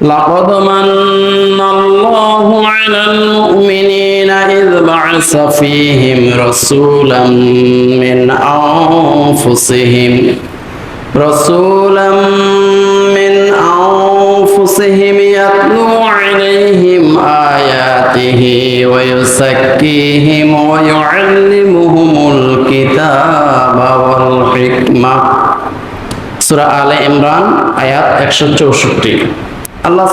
لقد من الله على المؤمنين إذ بعث فيهم رسولا من أنفسهم رسولا من أنفسهم يتلو عليهم آياته ويزكيهم ويعلمهم الكتاب والحكمة سورة آل عمران آيات 164 আল্লাহ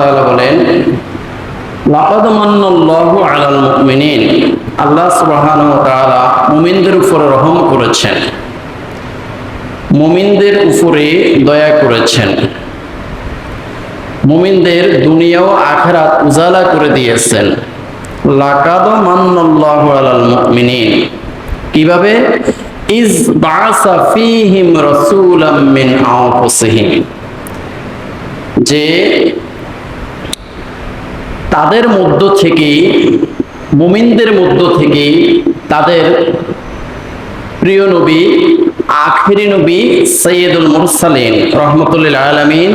তাআলা বলেন, লাকাদ মান্নাল্লাহু আলাল মুমিনিন। আল্লাহ সুবহানাহু ওয়া উপর রহম করেছেন। মুমিনদের উপরে দয়া করেছেন। মুমিনদের দুনিয়া ও আখেরাত উজালা করে দিয়েছেন। লাকাদ মান্নাল্লাহু আলাল মুমিনিন। কীভাবে? ইজ বাসা ফিহিম রাসূলাম মিন আনফুসিহিম। যে তাদের মধ্য থেকে মুমিনদের মধ্য থেকে তাদের প্রিয় নবী, আখেরি নবী সৈয়দুল মুরসালিন রহমতুল্লাহ আলমিন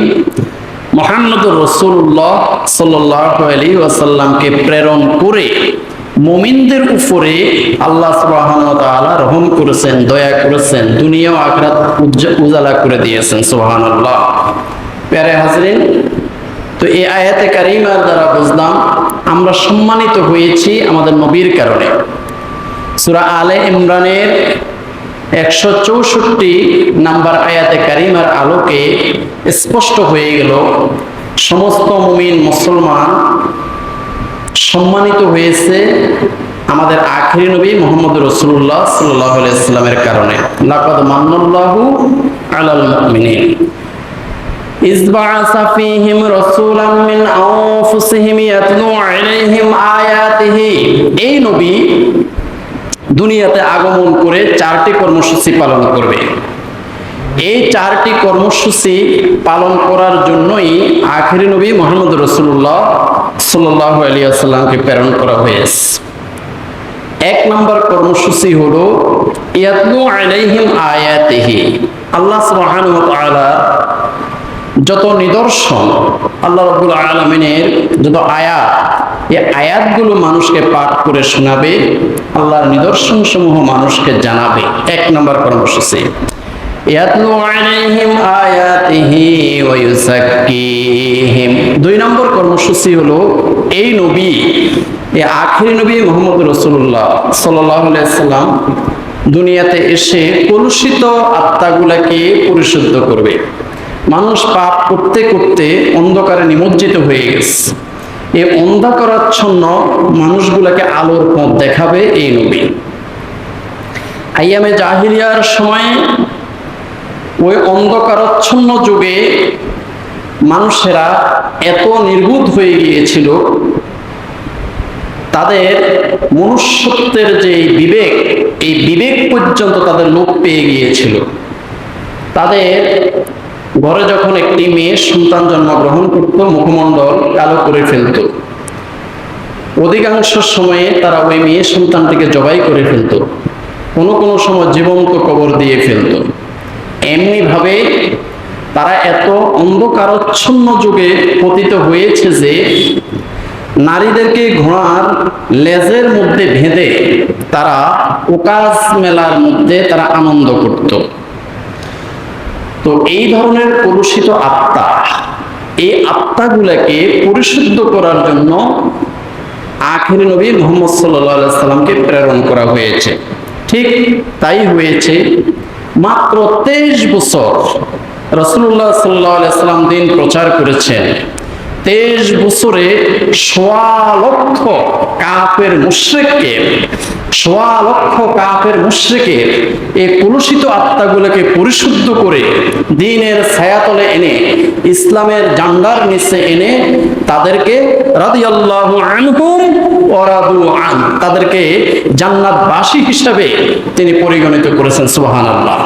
মোহাম্মদুর রসুল্লাহ সাল্লাহ আলী ওয়াসাল্লামকে প্রেরণ করে মুমিনদের উপরে আল্লাহ তাআলা রহম করেছেন, দয়া করেছেন, দুনিয়া আখরাত উজালা করে দিয়েছেন, সুবহানাল্লাহ। প্যারে হাজরিন, তো এই আয়াতে কারিমার দ্বারা বুঝলাম, আমরা সম্মানিত হয়েছি আমাদের নবীর কারণে। সূরা আলে ইমরানের একশো চৌষট্টি নাম্বার আয়াতে কারিমার আলোকে স্পষ্ট হয়ে গেল, সমস্ত মুমিন মুসলমান সম্মানিত হয়েছে আমাদের আখরি নবী মোহাম্মদ রসুল্লাহ সাল্লাহ ইসলামের কারণে। লাকাদ মান্নাল্লাহু আলাল মুমিনিন। إذ بعث فيهم رسولا من أنفسهم يتلو عليهم آياته এই নবী দুনিয়াতে আগমন করে চারটি কর্মসূচি পালন করবে এই চারটি কর্মসূচি পালন করার জন্যই আখেরি নবী মোহাম্মদ রসুল্লাহ সাল্লাহ আলিয়াকে প্রেরণ করা হয়েছে এক নম্বর কর্মসূচি হলো ইয়াতলু আলাইহিম আয়াতিহি আল্লাহ সুবহানাহু ওয়া তাআলা যত নিদর্শন আল্লাহ রাব্বুল আলামিনের যত আয়াত, এই আয়াতগুলো মানুষকে পাঠ করে শোনাবে, আল্লাহর নিদর্শন সমূহ মানুষকে জানাবে। এক নম্বর কর্মসূচি দুই নম্বর কর্মসূচি হলো, এই নবী, এই আখেরি নবী মোহাম্মদ রসুল্লাহ সাল্লাহ সাল্লাম দুনিয়াতে এসে কলুষিত আত্মাগুলাকে পরিশুদ্ধ করবে। মানুষ পাপ করতে করতে অন্ধকারে নিমজ্জিত হয়ে গেছে। এই অন্ধকারাচ্ছন্ন মানুষগুলোকে আলোর পথ দেখাবে এই নবী। আইয়ামে জাহিলিয়ার সময় ওই অন্ধকারাচ্ছন্ন যুগে মানুষেরা এত নির্বুধ হয়ে গিয়েছিল, তাদের মনুষ্যত্বের যে বিবেক, এই বিবেক পর্যন্ত তাদের লোপ পেয়ে গিয়েছিল। তাদের ঘরে যখন একটি মেয়ে সন্তান জন্মগ্রহণ করত, মুখমণ্ডল কালো করে ফেলত। অধিকাংশ সময়ে তারা ওই মেয়ে সন্তানটিকে জবাই করে ফেলত। কোনো কোনো সময় জীবন্ত কবর দিয়ে ফেলত। এমনিভাবে তারা এত অন্ধকারচ্ছন্ন যুগে পতিত হয়েছে যে নারীদেরকে ঘোড়ার লেজের মধ্যে ভেদে তারা ওকাজ মেলার মধ্যে তারা আনন্দ করত। তো এই ধরনের কলুষিত আত্মা, এই আত্মাগুলাকে পরিশুদ্ধ করার জন্য আখের নবী মোহাম্মদ সাল্লাহ সাল্লামকে প্রেরণ করা হয়েছে। ঠিক তাই হয়েছে মাত্র তেইশ বছর রসুল্লাহ সাল্লাহ সাল্লাম দিন প্রচার করেছেন। তেইশ বছরে সোয়া লক্ষ কাপের মুশ্রেককে, সোয়া লক্ষ কাপের মুশ্রেকের এই কলুষিত আত্মাগুলোকে পরিশুদ্ধ করে দিনের ছায়াতলে এনে, ইসলামের জান্ডার নিচে এনে তাদেরকে রাদিয়াল্লাহু আনহুম ওরাদু আন, তাদেরকে জান্নাতবাসী হিসাবে তিনি পরিগণিত করেছেন, সুবহানাল্লাহ।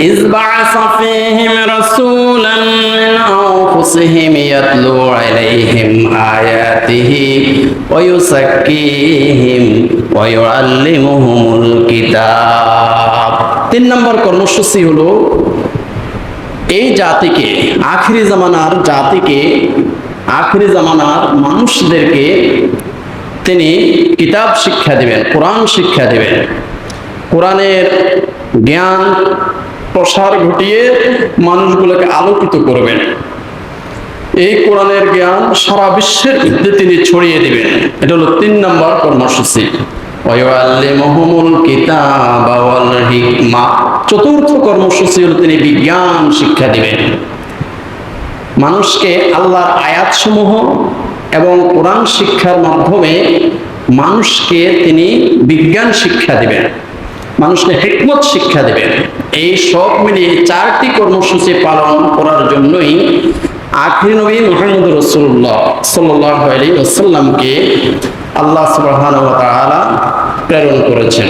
إذ بعث فيهم رسولا من أنفسهم يتلو عليهم آياته ويزكيهم ويعلمهم الكتاب তিন নম্বর কর্মসূচি হলো এই জাতিকে আখরি জামানার জাতিকে আখরি জামানার মানুষদেরকে তিনি কিতাব শিক্ষা দিবেন কোরআন শিক্ষা দিবেন কোরআনের জ্ঞান প্রসার ঘটিয়ে মানুষগুলোকে আলোকিত করবেন। এই কোরআনের জ্ঞান সারা বিশ্বের মধ্যে তিনি ছড়িয়ে দিবেন। এটা হলো তিন নম্বর কর্মসূচি। চতুর্থ কর্মসূচি হলো তিনি বিজ্ঞান শিক্ষা দিবেন। মানুষকে আল্লাহর আয়াতসমূহ এবং কোরআন শিক্ষার মাধ্যমে মানুষকে তিনি বিজ্ঞান শিক্ষা দিবেন। মানুষকে হিকমত শিক্ষা দিবেন। এই সব মিলিয়ে চারটি কর্মসূচি পালন করার জন্যই আখরি নবী মোহাম্মদ রসুল্লাহ সাল্লাহ আলী আসাল্লামকে আল্লাহ সুবাহ প্রেরণ করেছেন।